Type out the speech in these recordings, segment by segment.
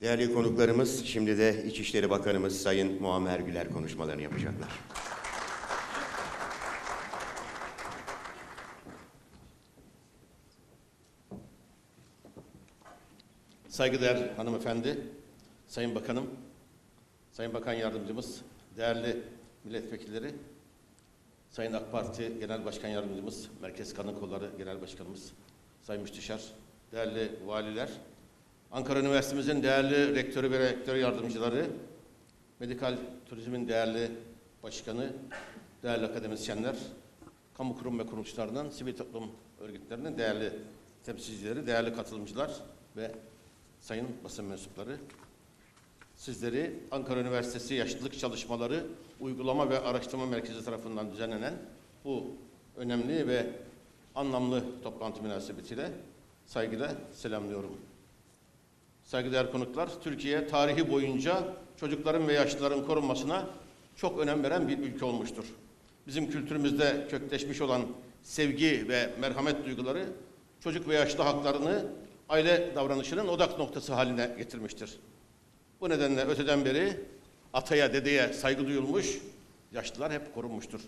Değerli konuklarımız, şimdi de İçişleri Bakanımız Sayın Muammer Güler konuşmalarını yapacaklar. Saygıdeğer hanımefendi, sayın bakanım, sayın bakan yardımcımız, değerli milletvekilleri, sayın AK Parti Genel Başkan Yardımcımız, Merkez Kadın Kolları Genel Başkanımız, sayın müsteşar, değerli valiler, Ankara Üniversitemizin değerli rektörü ve rektör yardımcıları, medikal turizmin değerli başkanı, değerli akademisyenler, kamu kurum ve kuruluşlarının, sivil toplum örgütlerinin değerli temsilcileri, değerli katılımcılar ve sayın basın mensupları. Sizleri Ankara Üniversitesi Yaşlılık Çalışmaları Uygulama ve Araştırma Merkezi tarafından düzenlenen bu önemli ve anlamlı toplantı münasebetiyle saygıyla selamlıyorum. Saygıdeğer konuklar, Türkiye tarihi boyunca çocukların ve yaşlıların korunmasına çok önem veren bir ülke olmuştur. Bizim kültürümüzde kökleşmiş olan sevgi ve merhamet duyguları çocuk ve yaşlı haklarını aile davranışının odak noktası haline getirmiştir. Bu nedenle öteden beri ataya, dedeye saygı duyulmuş, yaşlılar hep korunmuştur.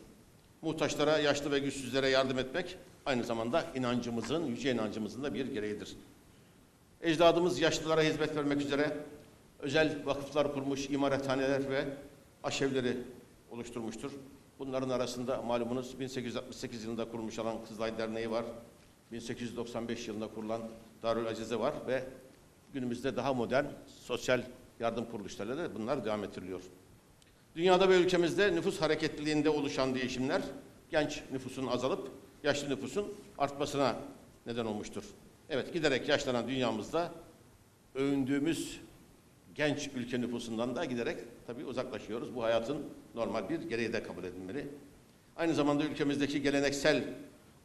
Muhtaçlara, yaşlı ve güçsüzlere yardım etmek aynı zamanda inancımızın, yüce inancımızın da bir gereğidir. Ecdadımız yaşlılara hizmet vermek üzere özel vakıflar kurmuş, imarethaneler ve aşevleri oluşturmuştur. Bunların arasında malumunuz 1868 yılında kurulmuş olan Kızılay Derneği var. 1895 yılında kurulan Darül Acize var ve günümüzde daha modern sosyal yardım kuruluşlarıyla da bunlar devam ettiriliyor. Dünyada ve ülkemizde nüfus hareketliliğinde oluşan değişimler genç nüfusun azalıp yaşlı nüfusun artmasına neden olmuştur. Evet giderek yaşlanan dünyamızda övündüğümüz genç ülke nüfusundan da giderek tabii uzaklaşıyoruz. Bu hayatın normal bir gereği de kabul edilmeli. Aynı zamanda ülkemizdeki geleneksel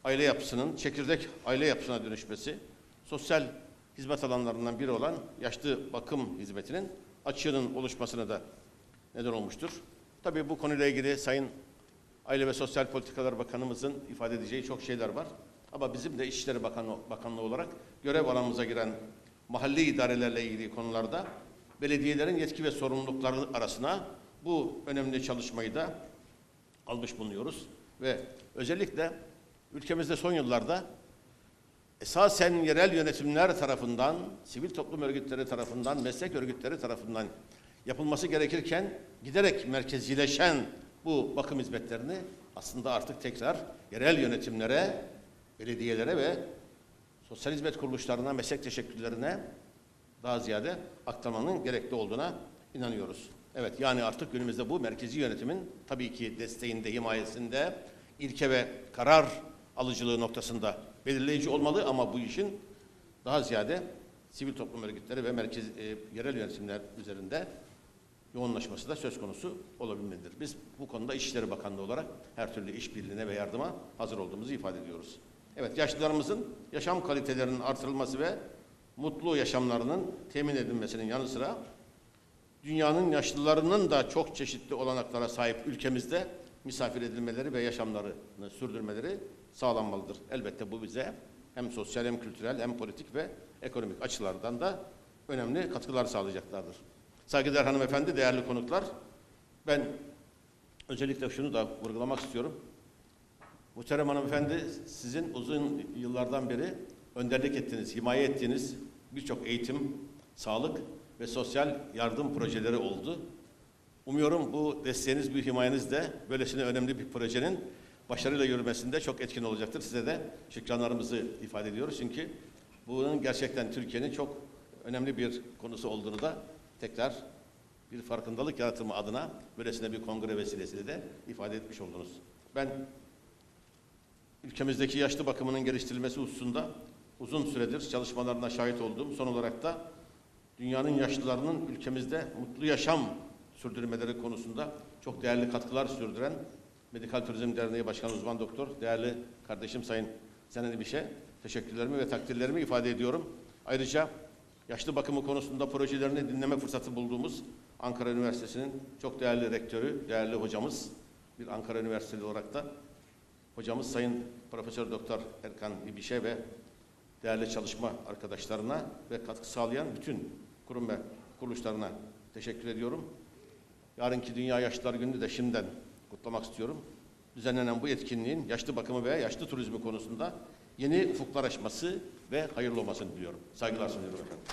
aile yapısının çekirdek aile yapısına dönüşmesi, sosyal hizmet alanlarından biri olan yaşlı bakım hizmetinin açığının oluşmasına da neden olmuştur. Tabii bu konuyla ilgili Sayın Aile ve Sosyal Politikalar Bakanımızın ifade edeceği çok şeyler var. Ama bizim de İçişleri Bakanlığı, Bakanlığı olarak görev alanımıza giren mahalli idarelerle ilgili konularda belediyelerin yetki ve sorumlulukları arasına bu önemli çalışmayı da almış bulunuyoruz. Ve özellikle ülkemizde son yıllarda esasen yerel yönetimler tarafından, sivil toplum örgütleri tarafından, meslek örgütleri tarafından yapılması gerekirken giderek merkezileşen bu bakım hizmetlerini aslında artık tekrar yerel yönetimlere, belediyelere ve sosyal hizmet kuruluşlarına, meslek teşekkürlerine daha ziyade aktarmanın gerekli olduğuna inanıyoruz. Evet yani artık günümüzde bu merkezi yönetimin tabii ki desteğinde, himayesinde, ilke ve karar alıcılığı noktasında belirleyici olmalı ama bu işin daha ziyade sivil toplum örgütleri ve merkez e, yerel yönetimler üzerinde yoğunlaşması da söz konusu olabilmelidir. Biz bu konuda İçişleri Bakanlığı olarak her türlü işbirliğine ve yardıma hazır olduğumuzu ifade ediyoruz. Evet yaşlılarımızın yaşam kalitelerinin artırılması ve mutlu yaşamlarının temin edilmesinin yanı sıra dünyanın yaşlılarının da çok çeşitli olanaklara sahip ülkemizde misafir edilmeleri ve yaşamlarını sürdürmeleri sağlanmalıdır. Elbette bu bize hem sosyal hem kültürel hem politik ve ekonomik açılardan da önemli katkılar sağlayacaklardır. Saygıdeğer hanımefendi, değerli konuklar, ben özellikle şunu da vurgulamak istiyorum. Muhterem hanımefendi, sizin uzun yıllardan beri önderlik ettiğiniz, himaye ettiğiniz birçok eğitim, sağlık ve sosyal yardım projeleri oldu. Umuyorum bu desteğiniz, bu himayeniz de böylesine önemli bir projenin başarıyla yürümesinde çok etkin olacaktır. Size de şükranlarımızı ifade ediyoruz. Çünkü bunun gerçekten Türkiye'nin çok önemli bir konusu olduğunu da tekrar bir farkındalık yaratımı adına böylesine bir kongre vesilesiyle de ifade etmiş oldunuz. Ben ülkemizdeki yaşlı bakımının geliştirilmesi hususunda uzun süredir çalışmalarına şahit olduğum, son olarak da dünyanın yaşlılarının ülkemizde mutlu yaşam sürdürmeleri konusunda çok değerli katkılar sürdüren Medikal Turizm Derneği Başkanı Uzman Doktor, değerli kardeşim Sayın Zenan Biş'e teşekkürlerimi ve takdirlerimi ifade ediyorum. Ayrıca yaşlı bakımı konusunda projelerini dinleme fırsatı bulduğumuz Ankara Üniversitesi'nin çok değerli rektörü, değerli hocamız, bir Ankara Üniversiteli olarak da hocamız Sayın Profesör Doktor Erkan İbiş'e ve değerli çalışma arkadaşlarına ve katkı sağlayan bütün kurum ve kuruluşlarına teşekkür ediyorum. Yarınki Dünya Yaşlılar Günü'nü de şimdiden kutlamak istiyorum. Düzenlenen bu etkinliğin yaşlı bakımı ve yaşlı turizmi konusunda yeni ufuklar açması ve hayırlı olmasını diliyorum. Saygılar sunuyorum efendim.